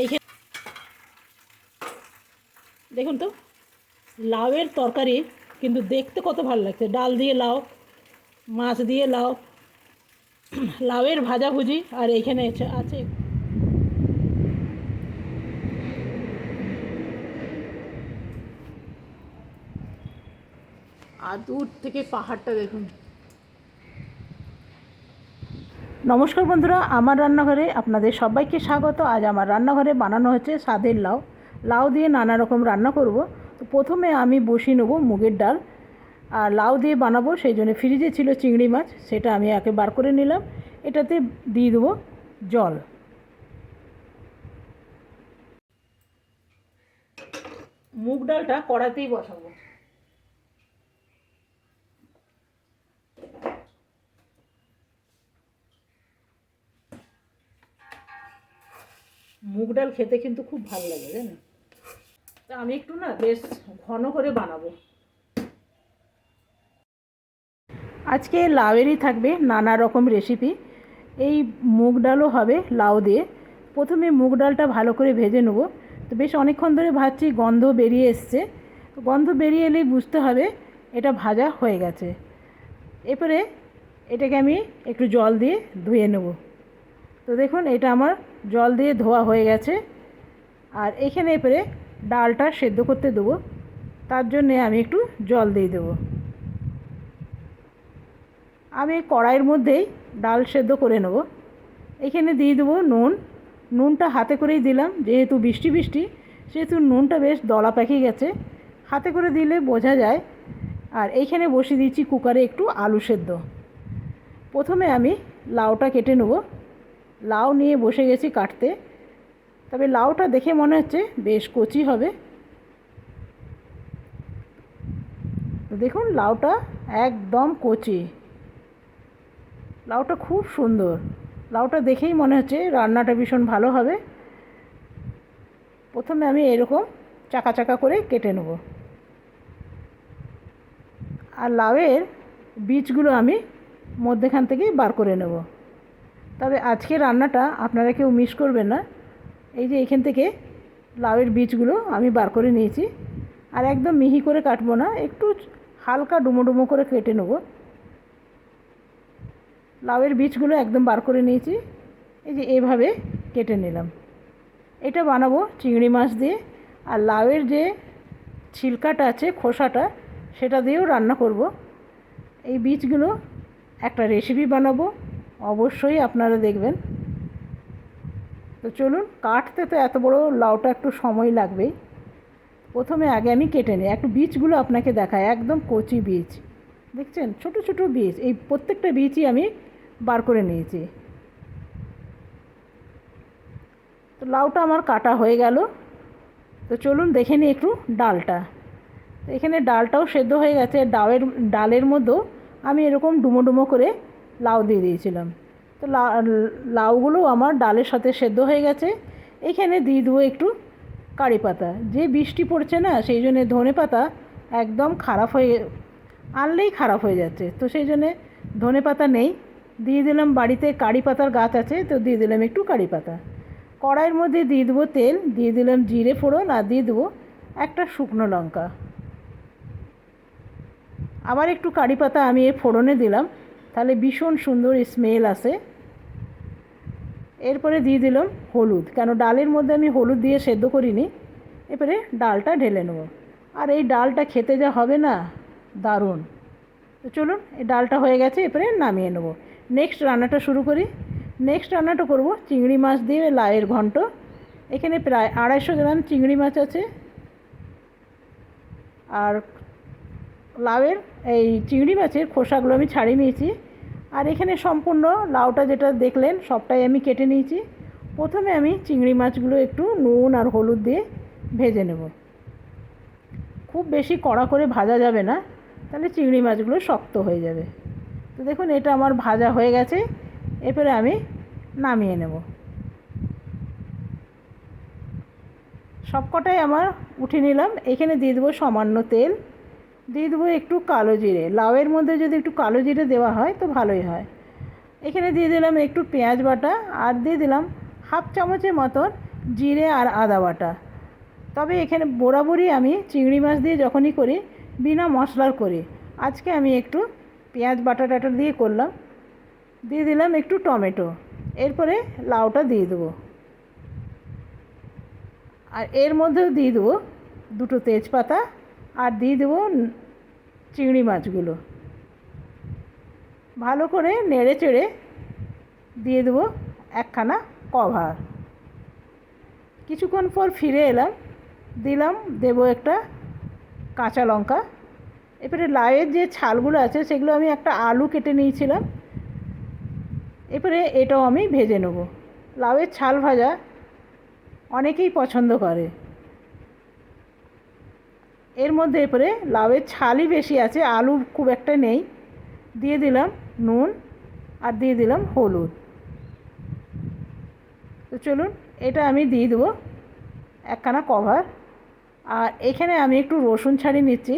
এইখানে দেখুন তো, লাউয়ের তরকারি কিন্তু দেখতে কত ভালো লাগছে। ডাল দিয়ে লাউ, মাছ দিয়ে লাউ, লাউয়ের ভাজাভুজি আর এইখানে আছে। আর দূর থেকে পাহাড়টা দেখুন। নমস্কার বন্ধুরা, আমার রান্নাঘরে আপনাদের সবাইকে স্বাগত। আজ আমার রান্নাঘরে বানানো হচ্ছে স্বাদের লাউ। লাউ দিয়ে নানা রকম রান্না করব। তো প্রথমে আমি বসিয়ে নেব মুগের ডাল। আর লাউ দিয়ে বানাবো, সেই জন্য ফ্রিজে ছিল চিংড়ি মাছ, সেটা আমি একে বার করে নিলাম। এটাতে দিয়ে দেবো জল। মুগ ডালটা কড়াতেই বসাবো। মুগ ডাল খেতে কিন্তু খুব ভালো লাগে জানেন তা আমি একটু না বেশ ঘন করে বানাবো। আজকে লাউয়েরই থাকবে নানা রকম রেসিপি এই মুগ ডালও হবে লাউ দিয়ে। প্রথমে মুগ ডালটা ভালো করে ভেজে নেব। তো বেশ অনেকক্ষণ ধরে ভাজছি, গন্ধ বেরিয়ে এসছে। গন্ধ বেরিয়ে এলেই বুঝতে হবে এটা ভাজা হয়ে গেছে। এরপরে এটাকে আমি একটু জল দিয়ে ধুয়ে নেব। তো দেখুন, এটা আমার জল দিয়ে ধোয়া হয়ে গেছে। আর এখানে এরপরে ডালটা সেদ্ধ করতে দেবো। তার জন্যে আমি একটু জল দিয়ে দেবো। আমি কড়াইয়ের মধ্যেই ডাল সেদ্ধ করে নেব। এখানে দিয়ে দেবো নুন। নুনটা হাতে করেই দিলাম, যেহেতু বৃষ্টি বৃষ্টি, সেহেতু নুনটা বেশ দলা পাকিয়ে গেছে। হাতে করে দিলে বোঝা যায়। আর এইখানে বসিয়ে দিচ্ছি কুকারে একটু আলু সেদ্ধ। প্রথমে আমি লাউটা কেটে নেব। লাউ নিয়ে বসে গেছি কাটতে। তবে লাউটা দেখে মনে হচ্ছে বেশ কচি হবে। দেখুন, লাউটা একদম কচি। লাউটা খুব সুন্দর। লাউটা দেখেই মনে হচ্ছে রান্নাটা ভীষণ ভালো হবে। প্রথমে আমি এরকম চাকা চাকা করে কেটে নেব। আর লাউয়ের বীজগুলো আমি মধ্যেখান থেকে বার করে নেব। তবে আজকে রান্নাটা আপনারা কেউ মিস করবেন না। এই যে এখান থেকে লাউয়ের বীজগুলো আমি বার করে নিয়েছি। আর একদম মিহি করে কাটবো না, একটু হালকা ডুমো ডুমো করে কেটে নেব। লাউয়ের বীজগুলো একদম বার করে নিয়েছি। এই যে এভাবে কেটে নিলাম। এটা বানাবো চিংড়ি মাছ দিয়ে। আর লাউয়ের যে ছিলকাটা আছে, খোসাটা, সেটা দিয়েও রান্না করব। এই বীজগুলো একটা রেসিপি বানাবো। অবশ্যই আপনারা দেখবেন। তো চলুন, কাটতে তো এত বড় লাউটা একটু সময় লাগবেই। প্রথমে আগে আমি কেটে নিই। একটু বীজগুলো আপনাকে দেখায় একদম কচি বীজ। দেখছেন? ছোট ছোট বীজ। এই প্রত্যেকটা বীজই আমি বার করে নিয়েছি। তো লাউটা আমার কাটা হয়ে গেল। তো চলুন দেখে নিই একটু ডালটা। তো এখানে ডালটাও সেদ্ধ হয়ে গেছে। ডালের ডালের মধ্যেও আমি এরকম ডুমো ডুমো করে লাউ দিয়ে দিয়েছিলাম। তো লাউগুলো আমার ডালের সাথে সেদ্ধ হয়ে গেছে। এখানে দিয়ে দেবো একটু কারি পাতা। যে বৃষ্টি পড়ছে না, সেই জন্যে ধনে পাতা একদম খারাপ হয়ে আনলেই খারাপ হয়ে যাচ্ছে। তো সেই জন্যে ধনে পাতা নেই। দিয়ে দিলাম বাড়িতে কারি পাতার গাছ আছে, তো দিয়ে দিলাম একটু কারি পাতা। কড়াইয়ের মধ্যে দিয়ে দেবো তেল, দিয়ে দিলাম জিরে ফোড়ন আর দিয়ে দেবো একটা শুকনো লঙ্কা। আবার একটু কারি পাতা আমি এর ফোড়নে দিলাম। তাহলে ভীষণ সুন্দর স্মেল আসে এরপরে দিয়ে দিলাম হলুদ, কেন ডালের মধ্যে আমি হলুদ দিয়ে সেদ্ধ করিনি এরপরে ডালটা ঢেলে নেব। আর এই ডালটা খেতে যা হবে না, দারুণ। তো চলুন, এই ডালটা হয়ে গেছে এরপরে নামিয়ে নেব। নেক্সট রান্নাটা শুরু করি। নেক্সট রান্নাটা করব চিংড়ি মাছ দিয়ে লায়ের ঘন্ট। এখানে প্রায় আড়াইশো গ্রাম চিংড়ি মাছ আছে। আর লাউয়ের এই চিংড়ি মাছের খোসাগুলো আমি ছাড়িয়ে নিয়েছি। আর এখানে সম্পূর্ণ লাউটা যেটা দেখলেন, সবটাই আমি কেটে নিয়েছি। প্রথমে আমি চিংড়ি মাছগুলো একটু নুন আর হলুদ দিয়ে ভেজে নেব। খুব বেশি কড়া করে ভাজা যাবে না, তাহলে চিংড়ি মাছগুলো শক্ত হয়ে যাবে। তো দেখুন, এটা আমার ভাজা হয়ে গেছে। এরপরে আমি নামিয়ে নেব। সবকটাই আমার উঠে নিলাম। এখানে দিয়ে দেবো সামান্য তেল। দিয়ে দেবো একটু কালো জিরে। লাউয়ের মধ্যে যদি একটু কালো জিরে দেওয়া হয় তো ভালোই হয়। এখানে দিয়ে দিলাম একটু পেঁয়াজ বাটা আর দিয়ে দিলাম হাফ চামচের মতন জিরে আর আদা বাটা। তবে এখানে বরাবরই আমি চিংড়ি মাছ দিয়ে যখনই করি, বিনা মশলার করি। আজকে আমি একটু পেঁয়াজ বাটা টাটা দিয়ে করলাম। দিয়ে দিলাম একটু টমেটো। এরপরে লাউটা দিয়ে দেবো। আর এর মধ্যেও দিয়ে দেবো দুটো তেজপাতা আর দিয়ে দেবো চিংড়ি মাছগুলো। ভালো করে নেড়ে চেড়ে দিয়ে দেবো একখানা কভার। কিছুক্ষণ পর ফিরে এলাম, দিলাম, দেবো একটা কাঁচা লঙ্কা। এবারে লাউয়ের যে ছালগুলো আছে সেগুলো আমি একটা আলু কেটে নিয়েছিলাম। এবারে এটাও আমি ভেজে নেব। লাউয়ের ছাল ভাজা অনেকেই পছন্দ করে। এর মধ্যে এরপরে লাউয়ের ছালই বেশি আছে, আলু খুব একটা নেই। দিয়ে দিলাম নুন আর দিয়ে দিলাম হলুদ। তো চলুন, এটা আমি দিয়ে দেবো একখানা কভার আর এখানে আমি একটু রসুন ছাড়িয়ে নিচ্ছি।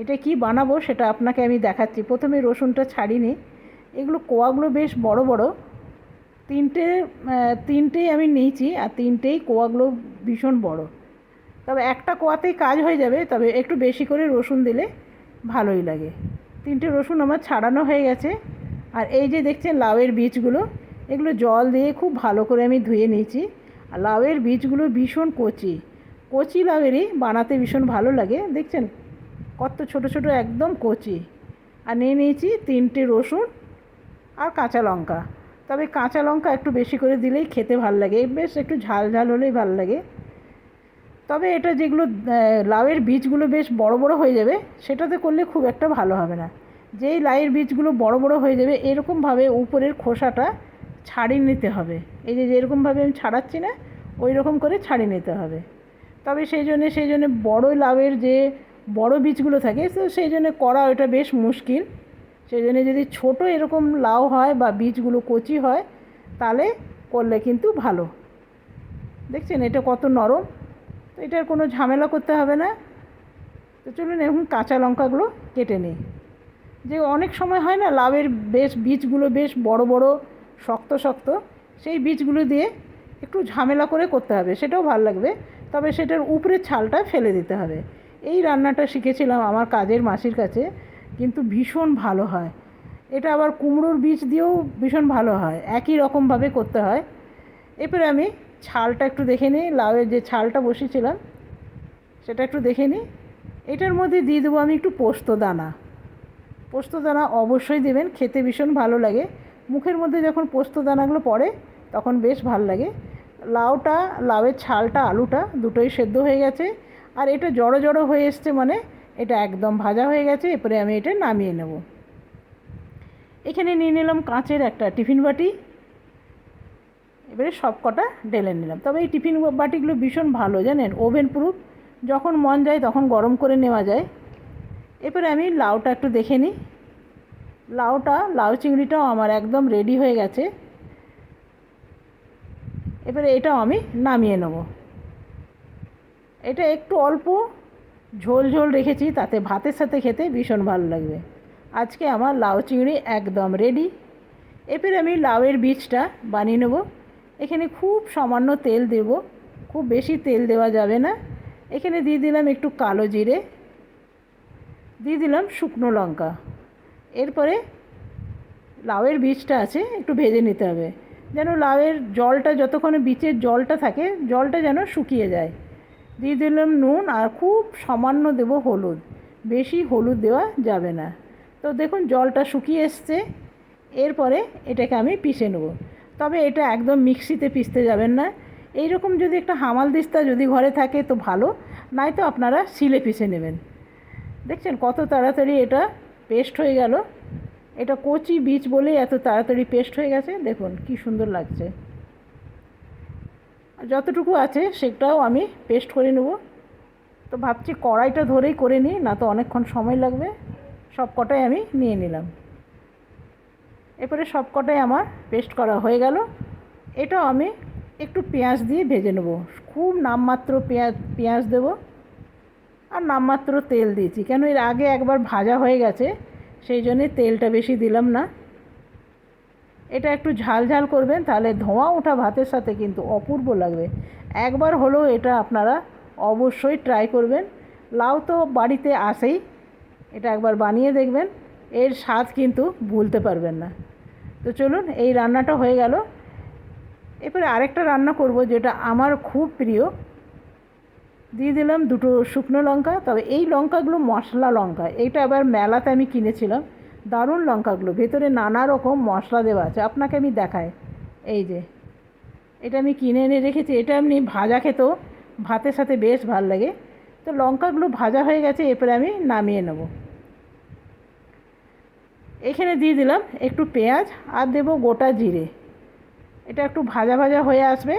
এটা কি বানাবো সেটা আপনাকে আমি দেখাচ্ছি। প্রথমে রসুনটা ছাড়িয়ে এগুলো কোয়াগুলো বেশ বড় বড়। তিনটে তিনটেই আমি নিয়েছি আর তিনটেই কোয়াগুলো ভীষণ বড়। তবে একটা কোয়াতেই কাজ হয়ে যাবে, তবে একটু বেশি করে রসুন দিলে ভালোই লাগে। তিনটে রসুন আমার ছাড়ানো হয়ে গেছে। আর এই যে দেখছেন লাউয়ের বীজগুলো, এগুলো জল দিয়ে খুব ভালো করে আমি ধুয়ে নিয়েছি। আর লাউয়ের বীজগুলো ভীষণ কচি। কচি লাউয়েরই বানাতে ভীষণ ভালো লাগে। দেখছেন কত ছোট ছোট একদম কচি। আর নিয়ে নিয়েছি তিনটে রসুন আর কাঁচা লঙ্কা। তবে কাঁচা লঙ্কা একটু বেশি করে দিলেই খেতে ভালো লাগে। বেশ একটু ঝাল ঝাল হলেই ভালো লাগে। তবে এটা যেগুলো লাউয়ের বীজগুলো বেশ বড় বড় হয়ে যাবে, সেটাতে করলে খুব একটা ভালো হবে না। যেই লাউয়ের বীজগুলো বড় বড় হয়ে যাবে, এরকমভাবে উপরের খোসাটা ছাড়িয়ে নিতে হবে। এই যে যেরকমভাবে আমি ছাড়াচ্ছি না ওই রকম করে ছাড়িয়ে নিতে হবে। তবে সেই জন্যে সেই জন্যে বড়ো লাউয়ের যে বড় বীজগুলো থাকে, তো সেই জন্যে করা ওটা বেশ মুশকিল। সেই জন্যে যদি ছোটো এরকম লাউ হয় বা বীজগুলো কচি হয়, তাহলে করলে কিন্তু ভালো। দেখছেন এটা কত নরম? তো এটার কোনো ঝামেলা করতে হবে না। তো চলুন এখন কাঁচা লঙ্কাগুলো কেটে নিই। যে অনেক সময় হয় না লাভের বেশ বীজগুলো বেশ বড় বড়, শক্ত শক্ত, সেই বীজগুলো দিয়ে একটু ঝামেলা করে করতে হবে। সেটাও ভালো লাগবে, তবে সেটার উপরের ছালটা ফেলে দিতে হবে। এই রান্নাটা শিখেছিলাম আমার কাজের মাসির কাছে, কিন্তু ভীষণ ভালো হয়। এটা আবার কুমড়োর বীজ দিয়েও ভীষণ ভালো হয়, একই রকমভাবে করতে হয়। এরপরে আমি ছালটা একটু দেখে নিই, লাউয়ের যে ছালটা বসেছিলাম সেটা একটু দেখে নিই। এটার মধ্যে দিয়ে দেবো আমি একটু পোস্ত দানা। পোস্ত দানা অবশ্যই দেবেন, খেতে ভীষণ ভালো লাগে। মুখের মধ্যে যখন পোস্ত দানাগুলো পড়ে, তখন বেশ ভালো লাগে। লাউটা, লাউয়ের ছালটা, আলুটা দুটোই সেদ্ধ হয়ে গেছে। আর এটা জড়ো জড়ো হয়ে এসছে মানে এটা একদম ভাজা হয়ে গেছে, এরপরে আমি এটা নামিয়ে নেব। এখানে নিয়ে নিলাম কাঁচের একটা টিফিন বাটি। এবারে সব কটা ঢেলে নিলাম। তবে এই টিফিন বাটিগুলো ভীষণ ভালো, জানেন? ওভেন প্রুফ, যখন মন যায় তখন গরম করে নেওয়া যায়। এরপরে আমি লাউটা একটু দেখে নিই। লাউটা, লাউ চিংড়িটাও আমার একদম রেডি হয়ে গেছে। এবারে এটাও আমি নামিয়ে নেব। এটা একটু অল্প ঝোল ঝোল রেখেছি, তাতে ভাতের সাথে খেতে ভীষণ ভালো লাগবে। আজকে আমার লাউ চিংড়ি একদম রেডি এরপরে আমি লাউয়ের বীজটা বানিয়ে নেব। এখানে খুব সামান্য তেল দেব। খুব বেশি তেল দেওয়া যাবে না। এখানে দিয়ে দিলাম একটু কালো জিরে। দিয়ে দিলাম শুকনো লঙ্কা। এরপরে লাউয়ের বীজটা আছে, একটু ভেজে নিতে হবে। যেন লাউয়ের জলটা যতক্ষণে বীজের জলটা থাকে, জলটা যেন শুকিয়ে যায়। দিয়ে দিলাম নুন আর খুব সামান্য দেব হলুদ। বেশি হলুদ দেওয়া যাবে না। তো দেখুন জলটা শুকিয়ে এসছে। এরপরে এটাকে আমি পিষে নেব। তবে এটা একদম মিক্সিতে পিষতে যাবেন না। এই রকম যদি একটা হামাল দিস্তা যদি ঘরে থাকে তো ভালো নয়তো আপনারা শিলে পিষে নেবেন। দেখছেন কত তাড়াতাড়ি এটা পেস্ট হয়ে গেল। এটা কচি বীজ বলেই এত তাড়াতাড়ি পেস্ট হয়ে গেছে। দেখুন কি সুন্দর লাগছে। যতটুকু আছে সেটাও আমি পেস্ট করে নেব। তো ভাবছি কড়াইটা ধরেই করে নিই, না তো অনেকক্ষণ সময় লাগবে। সব কটাই আমি নিয়ে নিলাম। এরপরে সব কটাই আমার পেস্ট করা হয়ে গেল। এটাও আমি একটু পেঁয়াজ দিয়ে ভেজে নেব। খুব নামমাত্র পেঁয়াজ পেঁয়াজ দেবো। আর নামমাত্র তেল দিয়েছি। কেন এর আগে একবার ভাজা হয়ে গেছে, সেই জন্যে তেলটা বেশি দিলাম না। এটা একটু ঝাল ঝাল করবেন, তাহলে ধোঁয়া ওঠা ভাতের সাথে কিন্তু অপূর্ব লাগবে। একবার হলেও এটা আপনারা অবশ্যই ট্রাই করবেন। লাউ তো বাড়িতে আসেই, এটা একবার বানিয়ে দেখবেন। এর স্বাদ কিন্তু ভুলতে পারবেন না। তো চলুন, এই রান্নাটা হয়ে গেল। এরপরে আরেকটা রান্না করব যেটা আমার খুব প্রিয়। দিয়ে দিলাম দুটো শুকনো লঙ্কা, তবে এই লঙ্কাগুলো মশলা লঙ্কা। এইটা আবার মেলাতে আমি কিনেছিলাম। দারুণ লঙ্কাগুলো, ভেতরে নানা রকম মশলা দেওয়া আছে। আপনাকে আমি দেখাই। এই যে, এটা আমি কিনে এনে রেখেছি। এটা এমনি ভাজা খেতেও ভাতের সাথে বেশ ভালো লাগে। তো লঙ্কাগুলো ভাজা হয়ে গেছে, এরপরে আমি নামিয়ে নেব। এখানে দিয়ে দিলাম একটু পেঁয়াজ আর দেবো গোটা জিরে। এটা একটু ভাজা ভাজা হয়ে আসবে।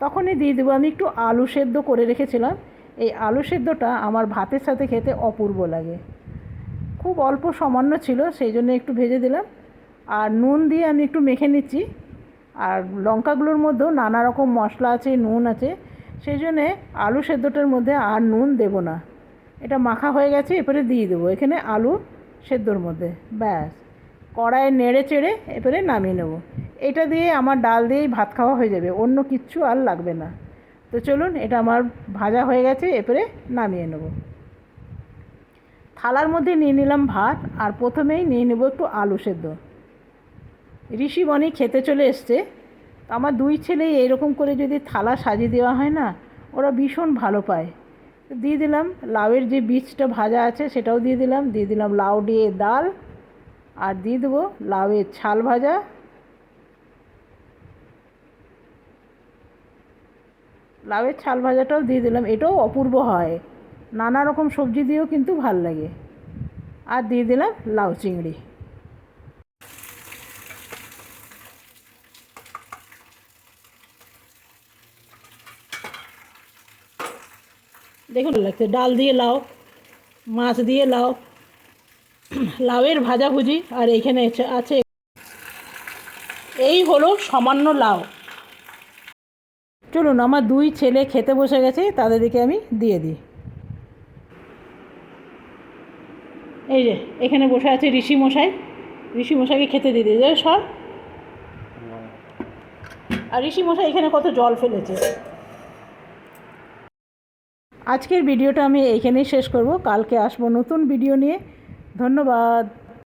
তখনই দিয়ে দেবো আমি একটু আলু সেদ্ধ করে রেখেছিলাম। এই আলু সেদ্ধটা আমার ভাতের সাথে খেতে অপূর্ব লাগে। খুব অল্প সামান্য ছিল, সেই জন্য একটু ভেজে দিলাম। আর নুন দিয়ে আমি একটু মেখে নিচ্ছি। আর লঙ্কাগুলোর মধ্যেও নানা রকম মশলা আছে, নুন আছে। সেই জন্যে আলু সেদ্ধটার মধ্যে আর নুন দেব না। এটা মাখা হয়ে গেছে, এরপরে দিয়ে দেবো। এখানে আলু সেদ্ধর মধ্যে, ব্যাস। কড়াইয়ে নেড়ে চেড়ে এরপরে নামিয়ে নেব। এটা দিয়ে আমার ডাল দিয়েই ভাত খাওয়া হয়ে যাবে, অন্য কিচ্ছু আর লাগবে না। তো চলুন, এটা আমার ভাজা হয়ে গেছে এরপরে নামিয়ে নেব। থালার মধ্যে নিয়ে নিলাম ভাত, আর প্রথমেই নিয়ে নেব একটু আলু সেদ্ধ। ঋষি বনি খেতে চলে এসছে। আমার দুই ছেলেই এরকম করে যদি থালা সাজিয়ে দেওয়া হয় না, ওরা ভীষণ ভালো পায়। দিয়ে দিলাম। লাউয়ের যে বীজটা ভাজা আছে সেটাও দিয়ে দিলাম। দিয়ে দিলাম লাউ দিয়ে ডাল আর দিয়ে দেবো লাউয়ের ছাল ভাজা। লাউয়ের ছাল ভাজাটাও দিয়ে দিলাম। এটাও অপূর্ব হয়। নানা রকম সবজি দিয়েও কিন্তু ভালো লাগে। আর দিয়ে দিলাম লাউ চিংড়ি। দেখুন, লাগছে ডাল দিয়ে লাউ, মাছ দিয়ে লাউ, লাউয়ের ভাজাভুজি, আর এখানে আছে- এই হলো সামান্য লাউ। চলুন, আমার দুই ছেলে খেতে বসে গেছে তাদেরকে আমি দিয়ে দিই। এই যে, এখানে বসে আছে ঋষি মশাই। ঋষি মশাইকে খেতে দিয়ে দিয়ে সর। আর ঋষি মশাই এখানে কত জল ফেলেছে। আজকের ভিডিওটা আমি এইখানেই শেষ করব। কালকে আসব নতুন ভিডিও নিয়ে। ধন্যবাদ।